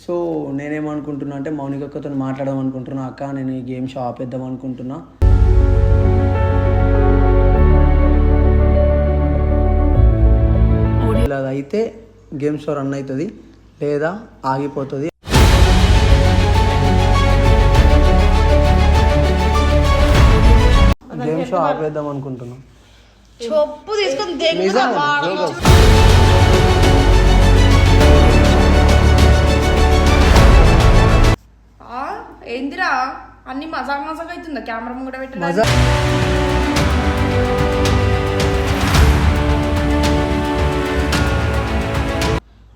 So నేనేమనుకుంటున్నా అంటే మౌనిక అక్కతో మాట్లాడదాం అనుకుంటున్నా. అక్క నేను ఈ గేమ్ షో ఆపేద్దాం అనుకుంటున్నా. ఇలా అయితే గేమ్ షో రన్ అవుతుంది లేదా ఆగిపోతుంది. గేమ్ షో ఆపేద్దాం అనుకుంటున్నా. చొప్పు తీసుకొని ఏందిరా? అన్ని మజాక్ మజాక్ అవుతుందా కెమెరా మజా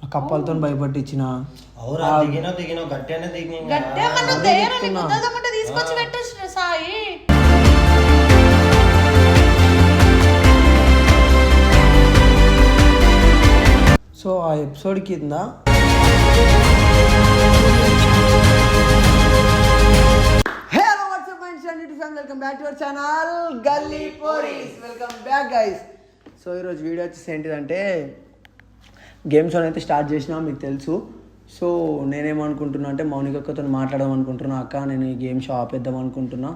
ఆ కప్పలతో భయపట్టించిన. అవురా దిగినో దిగినో గట్టిగానే దిగి గట్టిగా మనం దేయరా నీకు వద్దదమ్మంటే తీసుకొచ్చి పెట్టేసిన సాయి. సో ఆ ఎపిసోడ్ కింద welcome back to our channel Galli Poris welcome back guys so ఈరోజు వీడియో వచ్చేసి ఏంటిదంటే గేమ్ షో అయితే స్టార్ట్ చేసినా మీకు తెలుసు. సో నేనేమనుకుంటున్నా అంటే మౌనిక అక్కతో మాట్లాడదాం అనుకుంటున్నా. అక్క నేను ఈ గేమ్ షో ఆపేద్దాం అనుకుంటున్నా.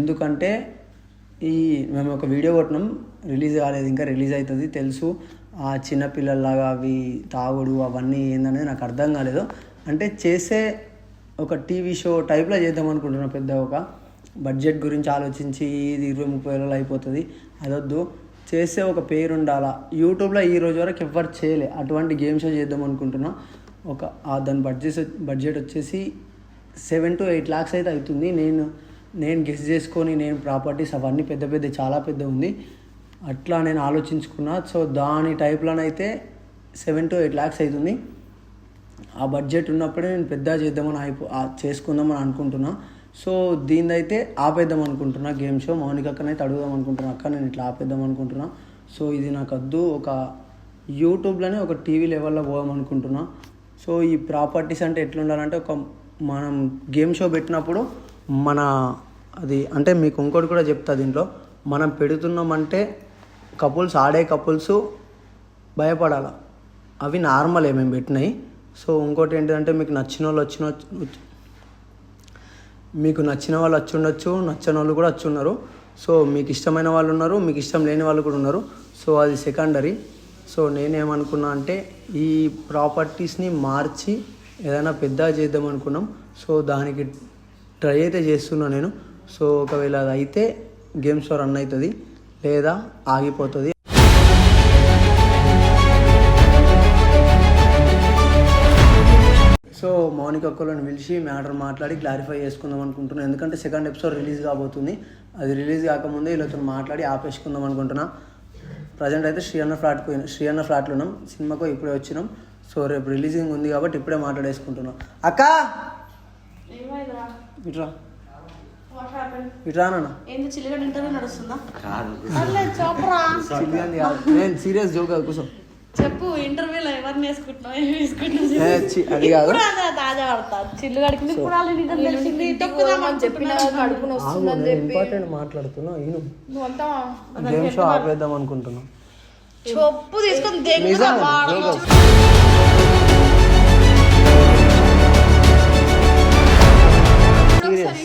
ఎందుకంటే ఈ మేము ఒక వీడియో కొట్టినాం. రిలీజ్ కాలేదు ఇంకా రిలీజ్ అవుతుంది తెలుసు. ఆ చిన్నపిల్లల్లాగా అవి తాగుడు అవన్నీ ఏందనేది నాకు అర్థం కాలేదు. అంటే చేసే ఒక టీవీ షో టైప్లో చేద్దాం అనుకుంటున్నా పెద్ద ఒక బడ్జెట్ గురించి ఆలోచించి ఇది ఇరవై ముప్పై వేలలో అయిపోతుంది. అదొద్దు. చేసే ఒక పేరు ఉండాలా యూట్యూబ్లో ఈ రోజు వరకు ఎవ్వరు చేయలే. అటువంటి గేమ్ షో చేద్దాం అనుకుంటున్నా. ఒక దాని బడ్జెట్ బడ్జెట్ వచ్చేసి సెవెన్ టు ఎయిట్ ల్యాక్స్ అయితే అవుతుంది. నేను నేను గెస్ చేసుకొని నేను ప్రాపర్టీస్ అవన్నీ పెద్ద పెద్ద చాలా పెద్ద ఉంది. అట్లా నేను ఆలోచించుకున్నా. సో దాని టైప్లోనైతే సెవెన్ టు ఎయిట్ ల్యాక్స్ అవుతుంది ఆ బడ్జెట్ ఉన్నప్పుడే నేను పెద్ద చేద్దామని అయిపో చేసుకుందామని అనుకుంటున్నా. సో దీనిదైతే ఆపేద్దాం అనుకుంటున్నా. గేమ్ షో మౌనిక అక్కనైతే అడుగుదాం అనుకుంటున్నా. అక్క నేను ఇట్లా ఆపేద్దాం అనుకుంటున్నా. సో ఇది నాకు వద్దు ఒక యూట్యూబ్లోనే ఒక టీవీ లెవెల్లో పోదాం అనుకుంటున్నా. సో ఈ ప్రాపర్టీస్ అంటే ఎట్లుండాలంటే ఒక మనం గేమ్ షో పెట్టినప్పుడు మన అది అంటే మీకు ఇంకోటి కూడా చెప్తా దీంట్లో. మనం పెడుతున్నామంటే కపుల్స్ ఆడే కపుల్స్ భయపడాల. అవి నార్మలే మేము పెట్టినాయి. సో ఇంకోటి ఏంటంటే మీకు నచ్చిన వాళ్ళు వచ్చిన మీకు నచ్చిన వాళ్ళు వచ్చి ఉండొచ్చు నచ్చని వాళ్ళు కూడా వచ్చి ఉన్నారు. సో మీకు ఇష్టమైన వాళ్ళు ఉన్నారు మీకు ఇష్టం లేని వాళ్ళు కూడా ఉన్నారు. సో అది సెకండరీ. సో నేనేమనుకున్నా అంటే ఈ ప్రాపర్టీస్ని మార్చి ఏదైనా పెద్దగా చేద్దాం అనుకున్నాం. సో దానికి ట్రై అయితే చేస్తున్నా నేను. సో ఒకవేళ అది అయితే గేమ్స్ రన్ అవుతుంది. లేదా ఆగిపోతుంది. సో మౌనిక అక్కలను పిలిచి మ్యాటర్ మాట్లాడి క్లారిఫై చేసుకుందాం అనుకుంటున్నాను ఎందుకంటే సెకండ్ ఎపిసోడ్ రిలీజ్ కాబోతుంది. అది రిలీజ్ కాకముందే వీళ్ళతో మాట్లాడి ఆపేసుకుందాం అనుకుంటున్నా. ప్రజెంట్ అయితే శ్రీ అన్న ఫ్లాట్ పోయిన శ్రీ అన్న ఫ్లాట్లో ఉన్నాం. సినిమాకు ఇప్పుడే వచ్చినాం. సో రేపు రిలీజింగ్ ఉంది కాబట్టి ఇప్పుడే మాట్లాడేసుకుంటున్నాం. అక్క! ఇట్రా. నేను సీరియస్ జోక్ కాదు కూర్చో. చెప్పు ఇంటర్వ్యూలో ఎవరిని వేసుకుంటున్నావు వేసుకుంటున్నావు? ఇంపార్టెంట్ మాట్లాడుతున్నా గేమ్ షో ఆపేద్దాం అనుకుంటున్నా. చొప్పు తీసుకొని. సీరియస్.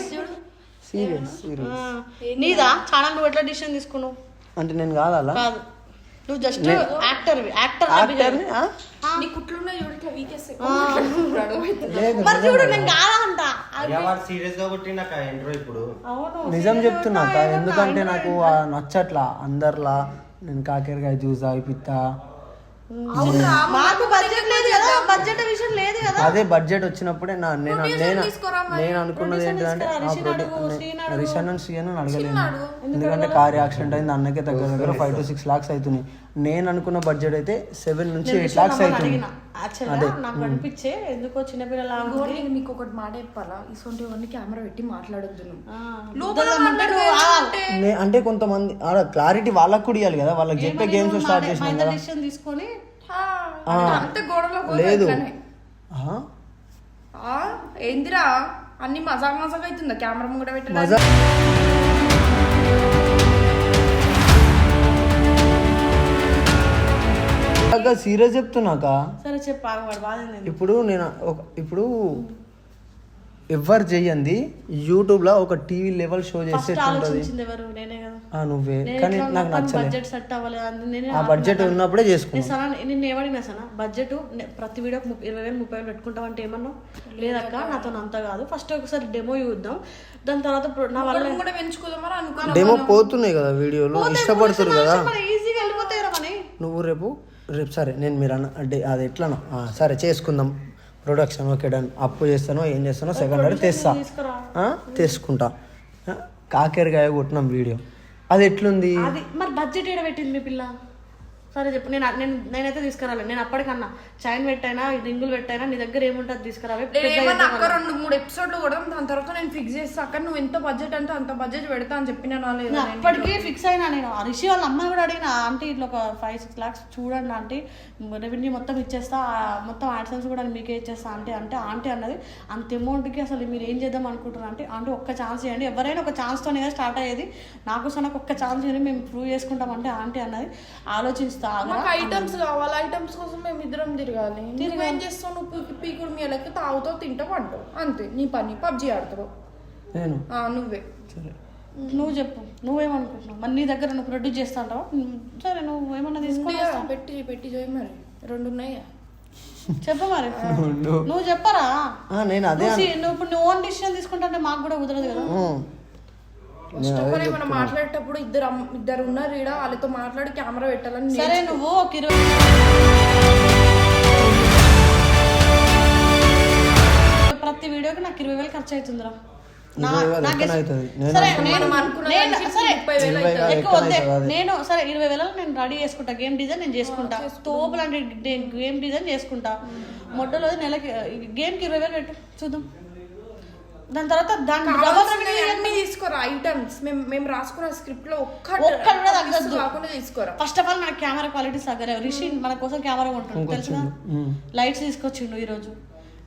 సీరియస్ సీరియస్ ఆ, నీదా? ఛానల్ నువ్వు ఎట్లా డిసిషన్ తీసుకున్నావు? అంటే నేను కాదు అలా. కాదు. నువ్వు జస్ట్ యాక్టర్ యాక్టర్ యాక్టర్ని ఆ? నీ కుట్లున్న వీకేస్తే లేదు మరి చూడు నేను కాదా అంట? వాడు సీరియస్గా కొట్టి నాకు ఇంట్రో ఇప్పుడు. అవును నిజం చెప్తున్నా ఎందుకంటే నాకు ఆ నచ్చట్లా అందరిలా. నేను కాకరకాయ జ్యూస్ తాగిపిత్తా. మాకు బడ్జెట్ లేదు కదా. బడ్జెట్ విషయం లేదు కదా. అదే బడ్జెట్ వచ్చినప్పుడే నా నేను నేను నేను అనుకున్నది ఏంటంటే రిషన్ అండ్ శ్రీయన్ అడగలేను ఎందుకంటే కార్ యాక్సిడెంట్ అయింది అన్నకే దగ్గర దగ్గర ఫైవ్ టు సిక్స్ లాక్స్ అవుతున్నాయి. నేను అనుకున్న బడ్జెట్ అయితే సెవెన్ నుంచి ఎయిట్ లాక్స్ అవుతుంది. నాకు అనిపించే ఎందుకో చిన్నపిల్లల నేను మీకు ఒకటి మాట చెప్పాలా? ఇసొంటి కెమెరా పెట్టి మాట్లాడొద్దు అంటే కొంతమంది ఆడ క్లారిటీ వాళ్ళకి కూడా ఇవ్వాలి కదా. వాళ్ళకి చెప్పే గేమ్స్ స్టార్ట్ చేసినాం తీసుకొని గోడలో లేదు. ఏందిరా? అన్ని మజా మజాగా అవుతుందా కెమెరా కూడా పెట్టడం సీరియస్ చెప్తున్నాక సరే చెప్పు ఇప్పుడు నేను ఇప్పుడు ఎవరు చెయ్యంది యూట్యూబ్లో ఒక టీవీ లెవెల్ షో చేస్తే ఫస్ట్ ఎట్లుంటది ఆలోచించింది ఎవరు? నేనే కదా. ఆ, నువ్వే. నేను కానీ నాకు నచ్చలేదు బడ్జెట్ సెట్ అవ్వాలి అది నేనే ఆ బడ్జెట్ ఉన్నప్పుడే నేను చేసుకున్నాను సనా నిన్ను ఏమడిగినా సనా బడ్జెట్ ప్రతి వీడియోకి ముప్పై ఇరవై వేలు ముప్పై వేలు పెట్టుకుంటాం అంటే ఏమన్నావు? లేదక్క నాతో అంత కాదు. ఫస్ట్ ఒకసారి డెమో చూద్దాం. దాని తర్వాత నా వల్ల కూడా అనుకున్నాను డెమో పోతున్నాయి కదా వీడియోలు ఇష్టపడుతురు కదా. ఈజీగా వెళ్ళిపోతాయి నువ్వు రేపు రేపు సరే నేను మీరు అన్న అంటే అది ఎట్లా సరే చేసుకుందాం. ప్రొడక్షన్ ఓకే డన్ అప్పు చేస్తానో ఏం చేస్తానో సెకండ్ హ్యాండ్ తెస్తా. ఆ, కాకరకాయ కొట్టినాం వీడియో. అది ఎట్లుంది? అది మరి బడ్జెట్ పెట్టింది మీ పిల్ల? సరే చెప్పు నేను నేను నేనైతే తీసుకురాలి. నేను అప్పటికన్నా చైన్ పెట్టైనా రింగులు పెట్టైనా నీ దగ్గర ఏముంటుంది తీసుకురావే. నేను ఏమన్నా అక్క రెండు మూడు ఎపిసోడ్లు కూడా దాని తర్వాత నేను ఫిక్స్ చేస్తా. అక్క నువ్వు ఎంత బడ్జెట్ అంటే అంత బడ్జెట్ పెడతా అని చెప్పిన అప్పటికే ఫిక్స్ అయినా నేను. ఆ రిషి వాళ్ళ అమ్మాయి కూడా అడిగిన ఆంటీ ఇట్లా ఒక ఫైవ్ సిక్స్ లాక్స్ చూడండి ఆంటీ. రెవెన్యూ మొత్తం ఇచ్చేస్తా. మొత్తం యాడ్సెన్స్ కూడా మీకే ఇచ్చేస్తా ఆంటీ అంటే ఆంటీ అన్నది అంత అమౌంట్కి అసలు మీరు ఏం చేద్దాం అనుకుంటున్నారు అంటే ఆంటీ ఒక్క ఛాన్స్ ఇవ్వండి ఎవరైనా ఒక ఛాన్స్తోనే స్టార్ట్ అయ్యేది. నాకు నాకు ఒక్క ఛాన్స్ ఇవ్వండి మేము ప్రూవ్ చేసుకుంటాం అంటే ఆంటీ అన్నది. ఆలోచిస్తా ఆగురా. మాకు ఐటమ్స్ కావాలి ఐటమ్స్ కోసం మేము ఇద్దరం తిరగాలి. నువ్వేం చేస్తావు? నువ్వు పీకి పీకుడు మీ లెక్క తాగుతావు తింటావు అంటావు అంతే నీ పని పబ్జి ఆడుతావు. నేను? ఆ, నువ్వే. సరే. నువ్వు చెప్పు నువ్వేమనుకుంటున్నావు? మరి నీ దగ్గర నువ్వు ప్రొడ్యూస్ చేస్తా అంటావా సరే నువ్వు ఏమన్నా తీసుకొని పెట్టి పెట్టి చేయి మరి. రెండు ఉన్నాయా చెప్పు మరి. నువ్వు చెప్పరా? ఆ, నేను అదే నువ్వు ఇప్పుడు నువ్వు ఓన్ డిసిషన్ తీసుకుంటే మాకు కూడా కుదరదు కదా. ఫస్ట్ ఆఫ్ ఆల్ ఏమైనా మాట్లాడేటప్పుడు ఇద్దరు ఇద్దరు ఉన్నారు ఈడ వాళ్ళతో మాట్లాడి కెమెరా పెట్టాలని సరే. నువ్వు ఒక ఇరవై ప్రతి వీడియోకి నాకు ఇరవై వేలు ఖర్చు అవుతుందిరా? నేను సరే ఇరవై. వేలు సరే ఇరవై వేలలో నేను రెడీ చేసుకుంటా. గేమ్ డిజైన్ నేను చేసుకుంటా. తోపు లాంటి గేమ్ డిజైన్ చేసుకుంటా. మొట్టలో నెలకి గేమ్కి ఇరవై వేలు పెట్టు. చూద్దాం. దాని తర్వాత దాని డబల్ కావాల్సినవి అన్ని తీసుకోరా ఐటమ్స్ మేము మేము రాసుకున్న స్క్రిప్ట్లో ఒక్క ఒక్కటి కూడా తగ్గద్దు. కాకుండా తీసుకోరా. ఫస్ట్ ఆఫ్ ఆల్ మన కెమెరా క్వాలిటీ సగరే. రిషి మన కోసం కెమెరా కొంటుంది తెలుసుగా ఉమ్. లైట్స్ తీసుకొచ్చిండు ఈరోజు.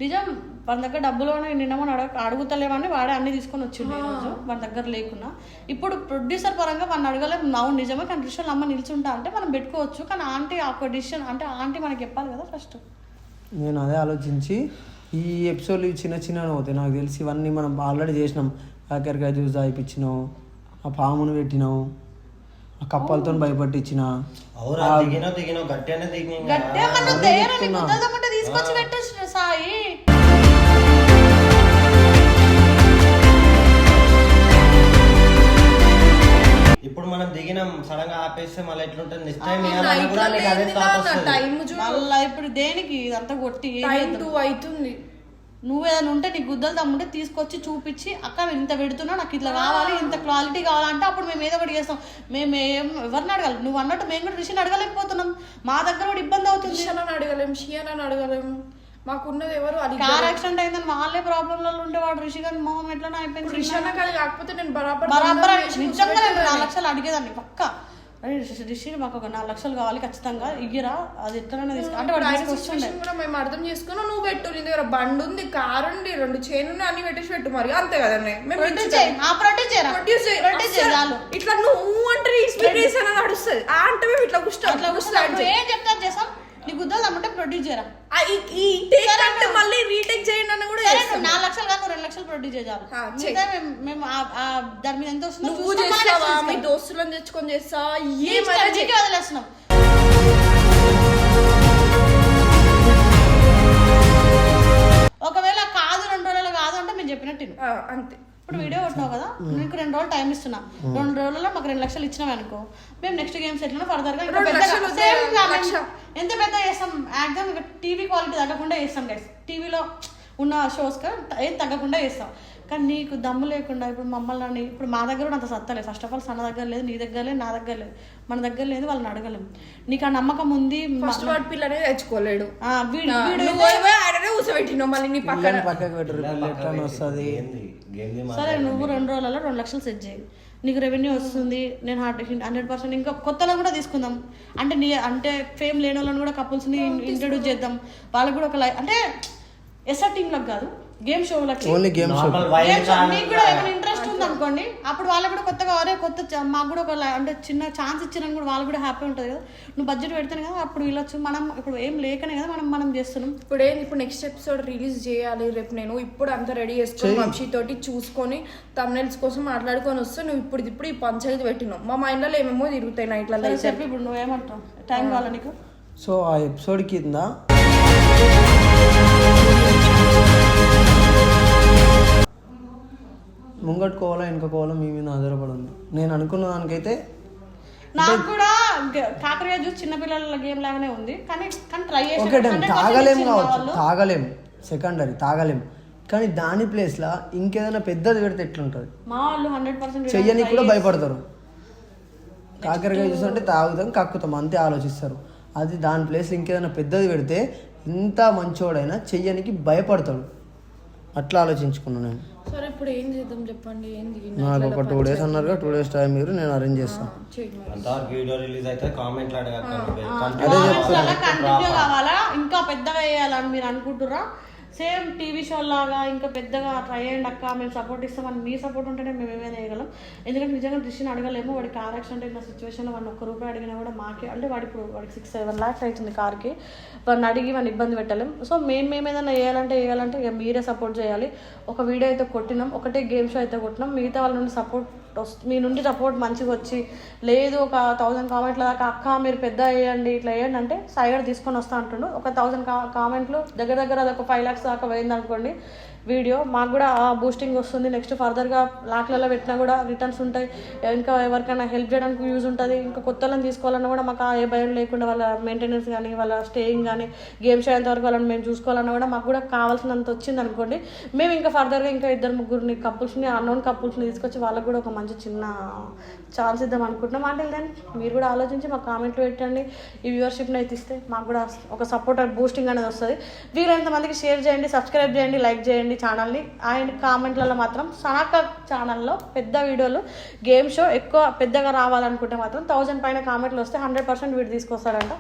నిజం మన దగ్గర డబ్బులు ఉన్నాయి నిన్న మనం అడగ అడుగుతలేమని వాడే అన్ని తీసుకొని వచ్చిండు ఈరోజు మన దగ్గర లేకున్నా. ఇప్పుడు ప్రొడ్యూసర్ పరంగా మనం అడగలేం. అవును నిజమే కానీ రిషల్ అమ్మ నిల్చుంటా అంటే మనం పెట్టుకోవచ్చు. కానీ ఆంటీ ఒక డిసిషన్ అంటే ఆంటీ మనకి చెప్పాలి కదా ఫస్ట్ నేను అదే ఆలోచించి ఈ ఎపిసోడ్లు ఇవి చిన్న చిన్న అవుతాయి నాకు తెలిసి ఇవన్నీ మనం ఆల్రెడీ చేసినాం. కాకరకాయ జ్యూస్ తాగిపించినాం ఆ పామును పెట్టినాం ఆ కప్పలతో భయపట్టించిన ఆపేస్తే మళ్ళీ ఎట్లుంటుంది? నెక్స్ట్ టైం ఇవ్వాలన్నా కూడా నీకు అదే థాట్ వస్తుంది. టైం మళ్ళా ఇప్పుడు దేనికి ఇదంతా కొట్టి ఏం టైం చేద్దాం? టూ అవుతుంది. నువ్వు ఏదైనా ఉంటే నీకు గుద్దలు తమ్ముంటే తీసుకొచ్చి చూపించి అక్క ఇంత పెడుతున్నా నాకు ఇట్లా కావాలి ఇంత క్వాలిటీ కావాలంటే అప్పుడు మేము ఏదో ఒకటి చేస్తాం. మేము ఏం ఎవరిని అడగాలి? నువ్వు అన్నట్టు మేము కూడా రిషిని అడగలేకపోతున్నాం. మా దగ్గర కూడా ఇబ్బంది అవుతుంది. షియానని అడగలేం షియానని అడగలేం. మాకున్నది ఎవరు అది కార్ యాక్సిడెంట్ అయిందని వాళ్ళే ప్రాబ్లంలలో ఉంటే వాడు రిషి గారి మొహం ఎట్లా అయిపోయింది రిషానకి అది కాకపోతే నేను బరాబర్ బరాబర్ చేసి నిజంగా నేను నాలుగు లక్షలు అడిగేదాన్ని పక్క అరే రిషి- మాకు ఒక నాలుగు లక్షలు కావాలి ఖచ్చితంగా ఇయ్యరా? అది ఎట్లనైనా తీసుకు అంటే వాడు ఆయన తీసుకొస్తుండే situation కూడా మేము అర్థం చేసుకున్నాం. నువ్వు పెట్టు నీ దగ్గర బండి ఉంది కారు ఉంది రెండు చైన్ ఉన్నాయి అన్ని పెట్టేసి పెట్టు మరి. అంతే కదండి మేము ప్రొడ్యూస్ చేయి. ఆ ప్రొడ్యూస్ చేయరా ప్రొడ్యూస్ ప్రొడ్యూస్ చేయి. చాలు. ఇట్లా నువ్వు అంటే ఇన్స్పిరేషన్ అని నడుస్తుంది. ఆ అంటే మేము ఇట్లా కూర్చో అట్లా కూర్చో నువ్వు ఏం చెప్తా చేస్తాం నీ గుద్దలు అమ్మంటే ప్రొడ్యూస్ చేయరా? ఈ టేక్ అంటే మళ్ళీ రీటేక్ చేయండి అని కూడా చేస్తాం. నాలుగు లక్షలు కాదు రెండు లక్షలు ప్రొడ్యూస్ చేయాలి. మిగతా మేము- దాని మీద ఎంత వస్తుందో నువ్వు చూస్తాం, చేస్తావా? మీ. దోస్తులను తెచ్చుకొని చేస్తావా నీ ఏమైనా ఇష్టం, నీకే వదిలేస్తున్నాం. ఒకవేళ కాదు రెండు రోజులు కాదు అంటే మేము చెప్పినట్టు అంతే. ఇప్పుడు వీడియో కొట్టినావు కదా నీకు రెండు రోజులు టైం ఇస్తున్నా. రెండు రోజుల్లో మాకు రెండు లక్షలు ఇచ్చినావు అనుకో. మేము నెక్స్ట్ గేమ్స్ ఎట్లా ఫర్దర్గా ఎంత పెద్ద చేస్తాం? యాక్చువల్ ఇక టీవీ క్వాలిటీ తగ్గకుండా చేస్తాం గైస్ టీవీలో ఉన్న షోస్ ఏం తగ్గకుండా చేస్తాం. కానీ నీకు దమ్ము లేకుండా ఇప్పుడు మమ్మల్ని ఇప్పుడు మా దగ్గర కూడా అంత సత్తలేదు ఫస్ట్ ఆఫ్ ఆల్ సన్న దగ్గర లేదు నీ దగ్గర లేదు నా దగ్గర లేదు. మన దగ్గర లేదు వాళ్ళని అడగలేము నీకు ఆ నమ్మకం ఉంది. ఫస్ట్ వాడు పిల్లనే తెచ్చుకోలేడు. వీడు కూర్చోబెట్టినావు మళ్ళీ నీ పక్కన. పక్కకు ఎట్లా వస్తుంది ఏంది? గేమ్ సరే నువ్వు రెండు రోజులలో రెండు లక్షలు సెట్ చేయి. నీకు రెవెన్యూ వస్తుంది నేను హండ్రెడ్ పర్సెంట్ ఇంకా కొత్తలో కూడా తీసుకుందాం. అంటే నీ అంటే ఫేమ్ లేని వాళ్ళని కూడా కపుల్స్ని ఇంట్రడ్యూస్ చేద్దాం. వాళ్ళకి కూడా ఒక లై అంటే ఎస్ఆర్ టీంలకు కాదు game షోలకి only game show normal wild game show మీకు కూడా ఉంది అనుకోండి అప్పుడు వాళ్ళకి కూడా కొత్తగా అరే కొత్త మాకు కూడా ఒక ల- అంటే చిన్న ఛాన్స్ ఇచ్చినా కూడా వాళ్ళు కూడా హ్యాపీ ఉంటుంది కదా. నువ్వు బడ్జెట్ పెడితేనే కదా అప్పుడు వీళ్ళొచ్చు మనం ఇప్పుడు ఏం లేకనే కదా మనం మనం చేస్తున్నాం. ఇప్పుడు ఏంది ఇప్పుడు నెక్స్ట్ ఎపిసోడ్ రిలీజ్ చేయాలి రేపు నేను ఇప్పుడు అంతా రెడీ చేసుకొని వంశీ తోటి చూసుకొని తమ్నెల్స్ కోసం మాట్లాడుకొని వస్తే నువ్వు ఇప్పుడు ఇప్పుడు ఈ పంచాయతీ పెట్టినావు. మా మైండ్లో ఏమేమో తిరుగుతాయి నైట్లలో చెప్పి ఇప్పుడు నువ్వేమంటావు? టైం కావాలా నీకు? సో ఆ ఎపిసోడ్ కింద ముంగట్టుకోవాలా వెనుకోవాలా మీ మీద ఆధారపడి ఉంది. నేను అనుకున్న దానికైతే నాకు కూడా కాకరకాయ జ్యూస్ చిన్నపిల్లల గేమ్ లాగానే ఉంది. కానీ కానీ ట్రై చేసి ఓకే టైం 100% తాగలేం కావచ్చు. తాగలేం. సెకండరీ తాగలేం. కానీ దాని ప్లేస్లో ఇంకేదైనా పెద్దది పెడితే ఎట్లుంటుంది? మా వాళ్ళు హండ్రెడ్ పర్సెంట్ చెయ్యనికి కూడా భయపడతారు. కాకరకాయ చూస్తుంటే తాగుతాం కక్కుతాం అంతే ఆలోచిస్తారు. అది దాని ప్లేస్ ఇంకేదైనా పెద్దది పెడితే ఇంత మంచోడైనా చెయ్యనికి భయపడతాడు. అట్లా ఆలోచించుకున్నాను నేను. సరే ఇప్పుడు ఏం చేద్దాం చెప్పండి? ఏంది? నాకు ఒక టూ డేస్ అన్నారుగా టూ డేస్ టైం మీరు నేను అరేంజ్ చేస్తాను వీడియో రిలీజ్ అయితే కామెంట్లు అడగక్క నువ్వే. కంటిన్యూ కావాలా? ఇంకా పెద్దగా వేయాలని మీరు అనుకుంటుర్రా? సేమ్ టీవీ షో లాగా ఇంకా పెద్దగా ట్రై అయ్యండి అక్క మేము సపోర్ట్ ఇస్తామని మీ సపోర్ట్ ఉంటేనే మేము ఏమైనా వేయగలం ఎందుకంటే నిజంగా దృష్టిని అడగలేము వాడి కార్ యాక్సిడెంట్ అయిన సిచ్యువేషన్లో వాడిని ఒక్క రూపాయి అడిగినా కూడా మాకే అంటే వాడి ఇప్పుడు వాడికి సిక్స్ సెవెన్ ల్యాక్స్ అవుతుంది కార్కి వాడిని అడిగి వాడిని ఇబ్బంది పెట్టలేం. సో మేము మేము ఏదైనా వేయాలంటే వేయాలంటే ఇక మీరే సపోర్ట్ చేయాలి. ఒక వీడియో అయితే కొట్టినాం ఒకటే గేమ్ షో అయితే కొట్టినాం మిగతా వాళ్ళ నుండి సపోర్ట్ మీ నుండి సపోర్ట్ మంచిగా వచ్చి లేదు ఒక థౌజండ్ కామెంట్ల దాకా అక్క మీరు పెద్ద వేయండి ఇట్లా వేయండి అంటే సైగర్ తీసుకొని వస్తా అంటుండు. ఒక థౌజండ్ కామెంట్లు దగ్గర దగ్గర అది ఒక ఫైవ్ ల్యాక్స్ దాకా పోయింది అనుకోండి వీడియో. మాకు కూడా బూస్టింగ్ వస్తుంది. నెక్స్ట్ ఫర్దర్గా లాక్లలో పెట్టినా కూడా రిటర్న్స్ ఉంటాయి. ఇంకా ఎవరికైనా హెల్ప్ చేయడానికి యూజ్ ఉంటుంది. ఇంకా కొత్త వాళ్ళని తీసుకోవాలన్నా కూడా మాకు ఆ ఏ భయం లేకుండా వాళ్ళ మెయింటెనెన్స్ కానీ వాళ్ళ స్టేయింగ్ కానీ గేమ్స్ అయ్యేంత వరకు వాళ్ళని మేము చూసుకోవాలన్నా కూడా మాకు కూడా కావాల్సినంత వచ్చింది అనుకోండి. మేము ఇంకా ఫర్దర్గా ఇంకా ఇద్దరు ముగ్గురిని కపుల్స్ని అన్నోన్ కపుల్స్ని తీసుకొచ్చి వాళ్ళకు కూడా ఒక మంచి చిన్న ఛాన్స్ ఇద్దాం అనుకుంటున్నాం. అంటే దెన్ మీరు కూడా ఆలోచించి మాకు కామెంట్లు పెట్టండి. ఈ వ్యూవర్షిప్ని అయితే ఇస్తే మాకు కూడా ఒక సపోర్ట్ బూస్టింగ్ అనేది వస్తుంది. వీలైనంత మందికి షేర్ చేయండి సబ్స్క్రైబ్ చేయండి లైక్ చేయండి. ఛానల్ని. అండ్ కామెంట్లలో మాత్రం సనాక ఛానల్లో పెద్ద వీడియోలు గేమ్ షో ఎక్కువ పెద్దగా రావాలనుకుంటే మాత్రం థౌజండ్ పైన కామెంట్లు వస్తే హండ్రెడ్ పర్సెంట్ వీడు తీసుకొస్తారంట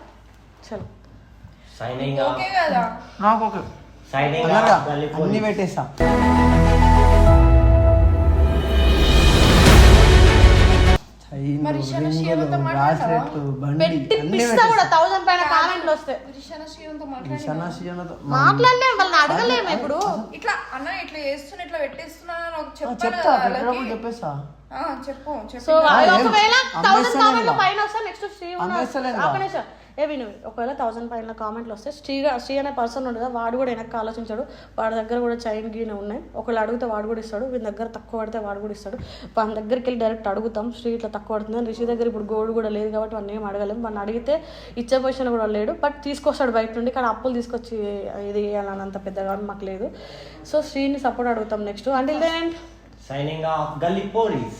చలో. సైనింగ్ ఓకే కదా? నాకు ఓకే. సైనింగ్ అన్ని పెట్టేస్తా. శివనతో మాట్లాడలేము వాళ్ళని అడగలేము ఇప్పుడు. ఇట్లా అన్న ఇట్లా చేస్తున్నా ఇట్లా పెట్టేస్తున్నా చెప్పాను ఆ, చెప్పు చెప్పు. సో? ఒకవేళ థౌసండ్. పైన వస్తే నెక్స్ట్ శ్రీ ఉన్న- అమ్మేస్తలేను ఏ విను ఒకవేళ థౌసండ్ పైన కామెంట్లు వస్తే శ్రీగా శ్రీ అనే పర్సన్ ఉండదు వాడు కూడా వెనక్కి ఆలోచించాడు. వాడి దగ్గర కూడా చైన్ గీన ఉన్నాయి. ఒకవేళ అడిగితే వాడు కూడా ఇస్తాడు. వీని దగ్గర తక్కువ పడితే వాడు కూడా ఇస్తాడు. వాళ్ళ దగ్గరికి వెళ్ళి డైరెక్ట్ అడుగుతాం. శ్రీ ఇట్లా తక్కువ పడుతుంది రిషి దగ్గర ఇప్పుడు గోల్డ్ కూడా లేదు కాబట్టి వాడిని ఏం అడగలేం. వాడిని అడిగితే ఇచ్చే పొజిషన్ కూడా లేడు. బట్ తీసుకొస్తాడు బయట నుండి. కానీ అప్పులు తీసుకొచ్చి ఇది చేయాలన్నంత పెద్దగా మాకు లేదు. సో శ్రీని సపోర్ట్ అడుగుతాం next and signing off Gully police